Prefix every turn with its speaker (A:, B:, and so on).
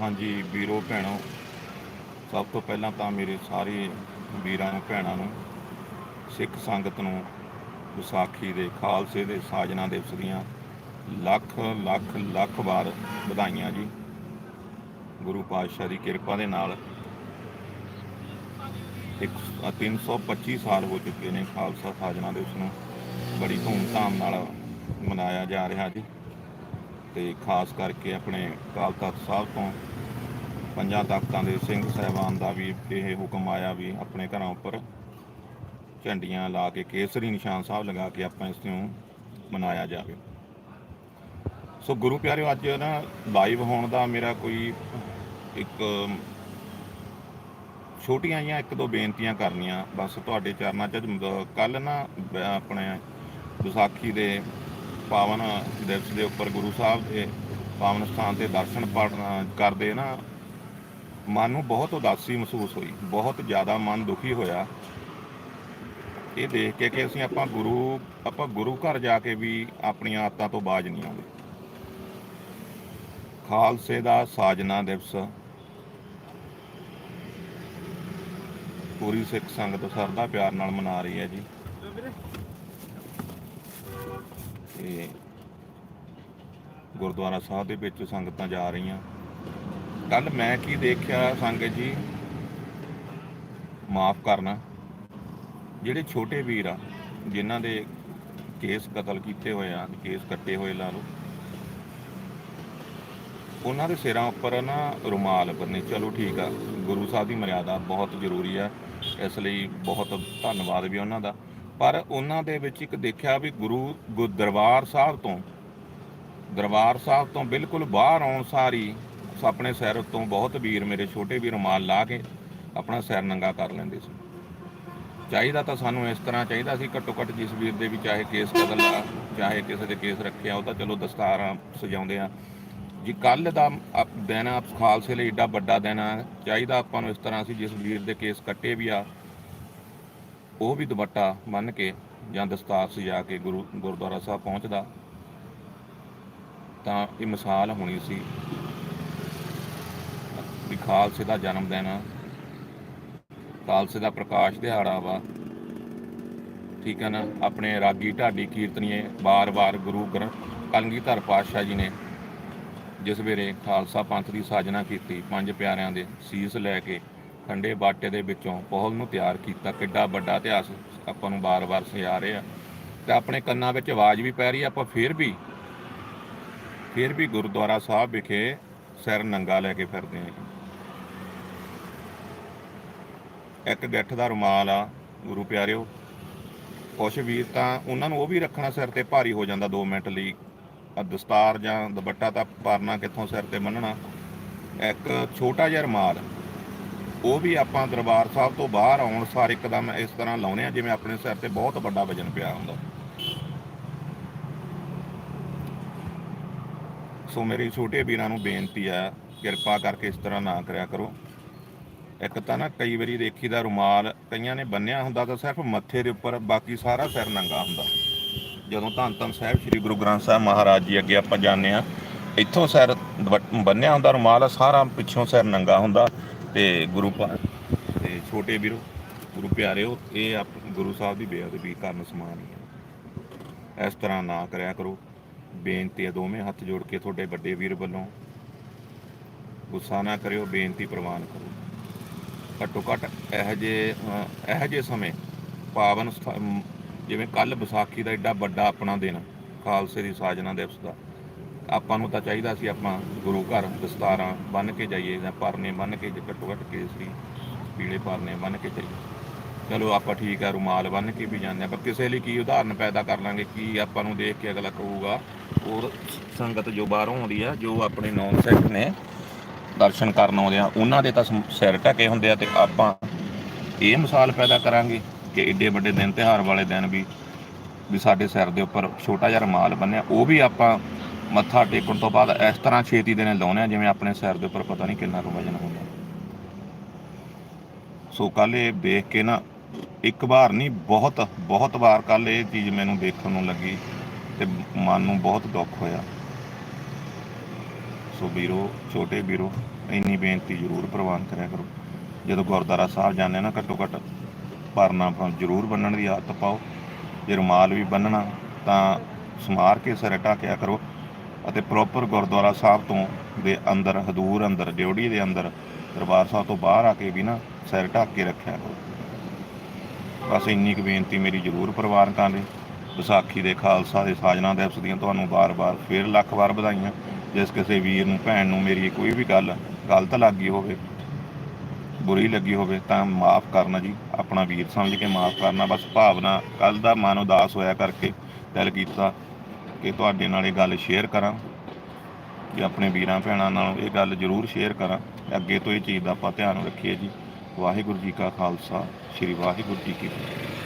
A: ਹਾਂਜੀ, ਵੀਰੋ, ਭੈਣੋ, ਸਭ ਤੋਂ ਪਹਿਲਾਂ ਤਾਂ ਮੇਰੇ ਸਾਰੇ ਵੀਰਾਂ ਨੂੰ, ਭੈਣਾਂ ਨੂੰ, ਸਿੱਖ ਸੰਗਤ ਨੂੰ, ਵਿਸਾਖੀ ਦੇ, ਖਾਲਸੇ ਦੇ, ਸਾਜਨਾ ਦਿਵਸ ਦੀਆਂ ਲੱਖ ਲੱਖ ਲੱਖ ਵਾਰ ਵਧਾਈਆਂ ਜੀ। ਗੁਰੂ ਪਾਤਸ਼ਾਹ ਦੀ ਕਿਰਪਾ ਦੇ ਨਾਲ ਇੱਕ 325 ਸਾਲ ਹੋ ਚੁੱਕੇ ਨੇ ਖਾਲਸਾ ਸਾਜਨਾ ਦਿਵਸ ਨੂੰ। ਬੜੀ ਧੂਮਧਾਮ ਨਾਲ ਮਨਾਇਆ ਜਾ ਰਿਹਾ ਜੀ। ਤੇ ਖਾਸ ਕਰਕੇ ਆਪਣੇ ਅਕਾਲ ਤਖਤ ਸਾਹਿਬ ਤੋਂ ਪੰਜਾਂ ਤਖਤਾਂ ਦੇ ਸਿੰਘ ਸਹਿਬਾਨ ਦਾ ਵੀ ਇਹ ਹੁਕਮ ਆਇਆ ਵੀ ਆਪਣੇ ਘਰਾਂ ਉੱਪਰ ਝੰਡੀਆਂ ਲਾ ਕੇ ਕੇਸਰੀ ਨਿਸ਼ਾਨ ਸਾਹਿਬ ਲਗਾ ਕੇ ਆਪਾਂ ਇਸ ਨੂੰ ਮਨਾਇਆ ਜਾਵੇ। ਸੋ ਗੁਰੂ ਪਿਆਰਿਓ, ਅੱਜ ਨਾ ਲਾਈਵ ਹੋਣ ਦਾ ਮੇਰਾ ਕੋਈ ਇੱਕ ਛੋਟੀਆਂ ਜਿਹੀਆਂ ਇੱਕ ਦੋ ਬੇਨਤੀਆਂ ਕਰਨੀਆਂ। ਬਸ ਤੁਹਾਡੇ ਚਰਨਾਂ 'ਚ ਕੱਲ ਨਾ ਆਪਣੇ ਵਿਸਾਖੀ ਦੇ ਪਾਵਨ ਦਿਵਸ ਦੇ ਉੱਪਰ ਗੁਰੂ ਸਾਹਿਬ ਦੇ ਪਾਵਨ ਸਥਾਨ ਤੇ ਦਰਸ਼ਨ ਪੜਨ ਕਰਦੇ ਨਾ, ਮਨ ਨੂੰ ਬਹੁਤ ਉਦਾਸੀ ਮਹਿਸੂਸ ਹੋਈ, ਬਹੁਤ ਜ਼ਿਆਦਾ ਮਨ ਦੁਖੀ ਹੋਇਆ। ਇਹ ਦੇਖ ਕੇ ਕਿ ਅਸੀਂ ਆਪਾਂ ਗੁਰੂ ਆਪਾਂ ਗੁਰੂ ਘਰ ਜਾ ਕੇ ਵੀ ਆਪਣੀਆਂ ਆਤਾਂ ਤੋਂ ਬਾਜ ਨਹੀਂ ਆਉਂਦੇ। ਖਾਲਸੇ ਦਾ ਸਾਜਨਾ ਦਿਵਸ। ਪੂਰੀ ਸਿੱਖ ਸੰਗਤ ਸਰਦਾ ਪਿਆਰ ਨਾਲ ਮਨਾ ਰਹੀ ਹੈ ਜੀ। ਤੇ ਗੁਰਦੁਆਰਾ ਸਾਹਿਬ ਦੇ ਵਿੱਚ ਸੰਗਤਾਂ ਜਾ ਰਹੀਆਂ। ਕੱਲ ਮੈਂ ਕੀ ਦੇਖਿਆ ਸੰਗਤ ਜੀ? ਮਾਫ ਕਰਨਾ। ਜਿਹੜੇ ਛੋਟੇ ਵੀਰ ਆ, ਜਿਨ੍ਹਾਂ ਦੇ ਕੇਸ ਕਤਲ ਕੀਤੇ ਹੋਏ ਆ, ਕੇਸ ਕੱਟੇ ਹੋਏ ਲਾ ਲਓ, ਉਹਨਾਂ ਦੇ ਸਿਰਾਂ ਉੱਪਰ ਨਾ ਰੁਮਾਲ ਬੰਨੇ। ਚਲੋ ਠੀਕ ਆ, ਗੁਰੂ ਸਾਹਿਬ ਦੀ ਮਰਿਆਦਾ ਬਹੁਤ ਜ਼ਰੂਰੀ ਆ, ਇਸ ਲਈ ਬਹੁਤ ਧੰਨਵਾਦ ਵੀ ਉਹਨਾਂ ਦਾ। ਪਰ ਉਹਨਾਂ ਦੇ ਵਿੱਚ ਇੱਕ ਦੇਖਿਆ ਵੀ ਗੁਰੂ ਗੁ- ਦਰਬਾਰ ਸਾਹਿਬ ਤੋਂ, ਦਰਬਾਰ ਸਾਹਿਬ ਤੋਂ ਬਿਲਕੁਲ ਬਾਹਰ ਆਉਣ ਸਾਰੀ ਆਪਣੇ ਸਿਰ ਤੋਂ ਬਹੁਤ ਵੀਰ ਮੇਰੇ ਛੋਟੇ ਵੀਰ ਰੁਮਾਲ ਲਾ ਕੇ ਆਪਣਾ ਸਿਰ ਨੰਗਾ ਕਰ ਲੈਂਦੇ ਸੀ। ਚਾਹੀਦਾ ਤਾਂ ਸਾਨੂੰ ਇਸ ਤਰ੍ਹਾਂ ਚਾਹੀਦਾ ਸੀ ਘੱਟੋ ਘੱਟ ਜਿਸ ਵੀਰ ਦੇ ਵੀ ਚਾਹੇ ਕੇਸ ਕਤਲ ਆ, ਚਾਹੇ ਕਿਸੇ ਦੇ ਕੇਸ ਰੱਖਿਆ ਉਹ ਤਾਂ ਚਲੋ ਦਸਤਾਰਾਂ ਸਜਾਉਂਦੇ ਆ। ਜੀ ਕੱਲ ਦਾ ਅਪ- ਦਿਨ ਖਾਲਸੇ ਲਈ ਏਡਾ ਵੱਡਾ ਦਿਨ ਆ, ਚਾਹੀਦਾ ਆਪਾਂ ਨੂੰ ਇਸ ਤਰ੍ਹਾਂ ਸੀ ਜਿਸ ਵੀਰ ਦੇ ਕੇਸ ਕੱਟੇ ਵੀ ਆ ਉਹ ਵੀ ਦੁਪੱਟਾ ਬੰਨ ਕੇ ਜਾਂ ਦਸਤਾਰ ਸਜਾ ਕੇ ਗੁਰੂ ਗੁਰਦੁਆਰਾ ਸਾਹਿਬ ਪਹੁੰਚਦਾ, ਤਾਂ ਇਹ ਮਿਸਾਲ ਹੋਣੀ ਸੀ ਵੀ ਖਾਲਸੇ ਦਾ ਜਨਮ ਦਿਨ, ਖਾਲਸੇ ਦਾ ਪ੍ਰਕਾਸ਼ ਦਿਹਾੜਾ ਵਾ। ਠੀਕ ਹੈ ਨਾ? ਆਪਣੇ ਰਾਗੀ ਢਾਡੀ ਕੀਰਤਨੀਏ ਬਾਰ-ਬਾਰ ਗੁਰੂ ਗ੍ਰੰਥ ਕਲਗੀਧਰ ਪਾਤਸ਼ਾਹ ਜੀ ਨੇ ਜਿਸ ਵੇਲੇ ਖਾਲਸਾ ਪੰਥ ਦੀ ਸਾਜਨਾ ਕੀਤੀ, ਪੰਜ ਪਿਆਰਿਆਂ ਦੇ ਸੀਸ ਲੈ ਕੇ ਠੰਡੇ ਬਾਟੇ ਦੇ ਵਿੱਚੋਂ ਪਹੁਲ ਨੂੰ ਤਿਆਰ ਕੀਤਾ। ਕਿੱਡਾ ਵੱਡਾ ਇਤਿਹਾਸ ਆਪਾਂ ਨੂੰ ਬਾਰ-ਬਾਰ ਸੁਝਾ ਰਹੇ ਆ। ਤੇ ਆਪਣੇ ਕੰਨਾਂ ਵਿੱਚ ਆਵਾਜ਼ ਵੀ ਪੈ ਰਹੀ ਆ। ਆਪਾਂ ਫੇਰ ਵੀ ਫੇਰ ਵੀ ਗੁਰਦੁਆਰਾ ਸਾਹਿਬ ਵਿਖੇ ਸਿਰ ਨੰਗਾ ਲੈ ਕੇ ਫਿਰਦੇ ਆ। ਇੱਕ ਗੱਠ ਦਾ ਰੁਮਾਲ ਆ, ਗੁਰੂ ਪਿਆਰਿਓ। ਕੁਛ ਵੀਰ ਤਾਂ ਉਹਨਾਂ ਨੂੰ ਉਹ ਵੀ ਰੱਖਣਾ ਸਿਰ ਤੇ ਭਾਰੀ ਹੋ ਜਾਂਦਾ 2 ਮਿੰਟ ਲਈ। ਦਸਤਾਰ ਜਾਂ ਦੁਪੱਟਾ ਤਾਂ ਪਾਰਨਾ ਕਿੱਥੋਂ ਸਿਰ ਤੇ ਬੰਨਣਾ ਇੱਕ ਛੋਟਾ ਜਿਹਾ ਰੁਮਾਲ। ਉਹ ਵੀ ਆਪਾਂ ਦਰਬਾਰ ਸਾਹਿਬ ਤੋਂ ਬਾਹਰ ਆਉਣ ਸਾਰ ਇੱਕਦਮ ਇਸ ਤਰ੍ਹਾਂ ਲਾਉਨੇ ਆ, ਜਿਵੇਂ ਆਪਣੇ ਸਿਰ ਤੇ ਬਹੁਤ ਵੱਡਾ ਵਜਨ ਪਿਆ ਹੁੰਦਾ। ਸੋ ਮੇਰੀ ਛੋਟੇ ਵੀਰਾਂ ਨੂੰ ਬੇਨਤੀ ਆ, ਕਿਰਪਾ ਕਰਕੇ ਇਸ ਤਰ੍ਹਾਂ ਨਾ ਕਰਿਆ ਕਰੋ। ਇੱਕ ਤਾਂ ਨਾ ਕਈ ਵਾਰੀ ਦੇਖੀਦਾ ਰੁਮਾਲ ਕਈਆਂ ਨੇ ਬੰਨਿਆ ਹੁੰਦਾ ਤਾਂ ਸਿਰਫ ਮੱਥੇ ਦੇ ਉੱਪਰ, ਬਾਕੀ ਸਾਰਾ ਸਿਰ ਨੰਗਾ ਹੁੰਦਾ। ਜਦੋਂ ਧੰਨ ਧੰਨ ਸਾਹਿਬ ਸ੍ਰੀ ਗੁਰੂ ਗ੍ਰੰਥ ਸਾਹਿਬ ਮਹਾਰਾਜ ਜੀ ਅੱਗੇ ਆਪਾਂ ਜਾਂਦੇ ਆ, ਇੱਥੋਂ ਸਿਰ ਬੰਨਿਆ ਹੁੰਦਾ ਰੁਮਾਲ, ਸਾਰਾ ਪਿੱਛੋਂ ਸਿਰ ਨੰਗਾ ਹੁੰਦਾ। ਤੇ ਗੁਰੂ ਭਾ ਤੇ ਛੋਟੇ ਵੀਰੋ ਗੁਰੂ ਪਿਆਰਿਓ ਇਹ ਆਪ ਗੁਰੂ ਸਾਹਿਬ ਦੀ ਬੇਅਦਬੀ ਕਰਨ ਸਮਾਨ ਹੀ ਹੈ। ਇਸ ਤਰ੍ਹਾਂ ਨਾ ਕਰਿਆ ਕਰੋ। ਬੇਨਤੀ ਹੈ ਦੋਵੇਂ ਹੱਥ ਜੋੜ ਕੇ ਤੁਹਾਡੇ ਵੱਡੇ ਵੀਰ ਵੱਲੋਂ। ਗੁੱਸਾ ਨਾ ਕਰਿਓ ਬੇਨਤੀ ਪ੍ਰਵਾਨ ਕਰੋ। ਘੱਟੋ ਘੱਟ ਇਹੋ ਜਿਹੇ ਅਹ, ਇਹੋ ਜਿਹੇ ਸਮੇਂ ਪਾਵਨ ਸਥਾ- ਜਿਵੇਂ ਕੱਲ ਵਿਸਾਖੀ ਦਾ ਏਡਾ ਵੱਡਾ ਆਪਣਾ ਦਿਨ ਖਾਲਸੇ ਦੀ ਸਾਜਨਾ ਦਿਵਸ ਦਾ। ਆਪਾਂ ਨੂੰ ਤਾਂ ਚਾਹੀਦਾ ਸੀ ਆਪਾਂ ਗੁਰੂ ਘਰ ਦਸਤਾਰਾਂ ਬੰਨ ਕੇ ਜਾਈਏ ਜਾਂ ਪਰਨੇ ਬੰਨ ਕੇ ਜੇ ਘੱਟੋ ਘੱਟ ਕੇਸਰੀ ਪੀਲੇ ਪਰਨੇ ਬੰਨ ਕੇ ਜਾਈਏ। ਚਲੋ ਆਪਾਂ ਠੀਕ ਆ, ਰੁਮਾਲ ਬੰਨ ਕੇ ਵੀ ਜਾਂਦੇ ਆ, ਪਰ ਕਿਸੇ ਲਈ ਕੀ ਉਦਾਹਰਨ ਪੈਦਾ ਕਰ ਲਾਂਗੇ, ਕੀ ਆਪਾਂ ਨੂੰ ਦੇਖ ਕੇ ਅਗਲਾ ਕਹੂਗਾ ਔਰ ਸੰਗਤ ਜੋ ਬਾਹਰੋਂ ਆਉਂਦੀ ਆ, ਜੋ ਆਪਣੇ ਨੌਨ ਸੈਕਟ ਨੇ, ਦਰਸ਼ਨ ਕਰਨ ਆਉਂਦੇ ਆ, ਉਹਨਾਂ ਦੇ ਤਾਂ ਸਮ- ਸਿਰ ਢਕੇ ਹੁੰਦੇ ਆ ਤੇ ਆਪਾਂ ਇਹ ਮਿਸਾਲ ਪੈਦਾ ਕਰਾਂਗੇ ਕਿ ਏਡੇ ਵੱਡੇ ਦਿਨ ਤਿਉਹਾਰ ਵਾਲੇ ਦਿਨ ਵੀ ਵੀ ਸਾਡੇ ਸਿਰ ਦੇ ਉੱਪਰ ਛੋਟਾ ਜਿਹਾ ਰੁਮਾਲ ਬੰਨਿਆ ਉਹ ਵੀ ਆਪਾਂ ਮੱਥਾ ਟੇਕਣ ਤੋਂ ਬਾਅਦ ਇਸ ਤਰ੍ਹਾਂ ਛੇਤੀ ਦੇ ਨਾਲ ਲਾਉਣੇ ਆ, ਜਿਵੇਂ ਆਪਣੇ ਸਿਰ ਦੇ ਉੱਪਰ ਪਤਾ ਨਹੀਂ ਕਿੰਨਾ ਕੁ ਵਜਨ ਹੁੰਦਾ। ਸੋ ਕੱਲ ਇਹ ਦੇਖ ਕੇ ਨਾ, ਇੱਕ ਵਾਰ ਨਹੀਂ ਬਹੁਤ ਬਹੁਤ ਵਾਰ ਕੱਲ ਇਹ ਚੀਜ਼ ਮੈਨੂੰ ਦੇਖਣ ਨੂੰ ਲੱਗੀ ਤੇ ਮਨ ਨੂੰ ਬਹੁਤ ਦੁੱਖ ਹੋਇਆ। ਸੋ ਵੀਰੋ, ਛੋਟੇ ਵੀਰੋ, ਇੰਨੀ ਬੇਨਤੀ ਜ਼ਰੂਰ ਪ੍ਰਵਾਨ ਕਰਿਆ ਕਰੋ। ਜਦੋਂ ਗੁਰਦੁਆਰਾ ਸਾਹਿਬ ਜਾਂਦੇ ਨਾ ਘੱਟੋ ਘੱਟ, ਭਰਨਾ ਜ਼ਰੂਰ ਬੰਨਣ ਦੀ ਆਦਤ ਪਾਓ। ਜੇ ਰੁਮਾਲ ਵੀ ਬੰਨਣਾ, ਤਾਂ ਸਮਾਰ ਕੇ ਸਿਰ ਢੱਕਿਆ ਕਰੋ। ਅਤੇ ਪ੍ਰੋਪਰ ਗੁਰਦੁਆਰਾ ਸਾਹਿਬ ਤੋਂ ਦੇ ਅੰਦਰ, ਹਦੂਰ ਅੰਦਰ ਡਿਉੜੀ ਦੇ ਅੰਦਰ, ਦਰਬਾਰ ਸਾਹਿਬ ਤੋਂ ਬਾਹਰ ਆ ਕੇ ਵੀ ਨਾ ਸਿਰ ਢੱਕ ਕੇ ਰੱਖਿਆ ਕਰੋ। ਬਸ ਇੰਨੀ ਕੁ ਬੇਨਤੀ ਮੇਰੀ ਜ਼ਰੂਰ ਪਰਿਵਾਰਕਾਂ ਦੇ, ਵਿਸਾਖੀ ਦੇ, ਖਾਲਸਾ ਦੇ, ਸਾਜਨਾ ਦਿਵਸ ਦੀਆਂ ਤੁਹਾਨੂੰ ਬਾਰ-ਬਾਰ ਫੇਰ ਲੱਖ ਵਾਰ ਵਧਾਈਆਂ। ਜਿਸ ਕਿਸੇ ਵੀਰ ਨੂੰ, ਭੈਣ ਨੂੰ ਮੇਰੀ ਕੋਈ ਵੀ ਗੱਲ, ਗਲਤ ਲੱਗੀ ਹੋਵੇ, ਬੁਰੀ ਲੱਗੀ ਹੋਵੇ ਤਾਂ ਮਾਫ ਕਰਨਾ ਜੀ, ਆਪਣਾ ਵੀਰ ਸਮਝ ਕੇ ਮਾਫ ਕਰਨਾ। ਬਸ ਭਾਵਨਾ ਕੱਲ ਦਾ ਮਨ ਉਦਾਸ ਹੋਇਆ ਕਰਕੇ ਦਿਲ ਕੀਤਾ। ਕਿ ਤੁਹਾਡੇ ਨਾਲ ਇਹ ਗੱਲ ਸ਼ੇਅਰ ਕਰਾਂ ਕਿ ਆਪਣੇ ਵੀਰਾਂ ਭੈਣਾਂ ਨਾਲ ਇਹ ਗੱਲ ਜ਼ਰੂਰ ਸ਼ੇਅਰ ਕਰਾਂ। ਅੱਗੇ ਤੋਂ ਇਹ ਚੀਜ਼ ਦਾ ਆਪਾਂ ਧਿਆਨ ਰੱਖੀਏ ਜੀ। ਵਾਹਿਗੁਰੂ ਜੀ ਕਾ ਖਾਲਸਾ, ਸ੍ਰੀ ਵਾਹਿਗੁਰੂ ਜੀ ਕੀ ਫਤਿਹ।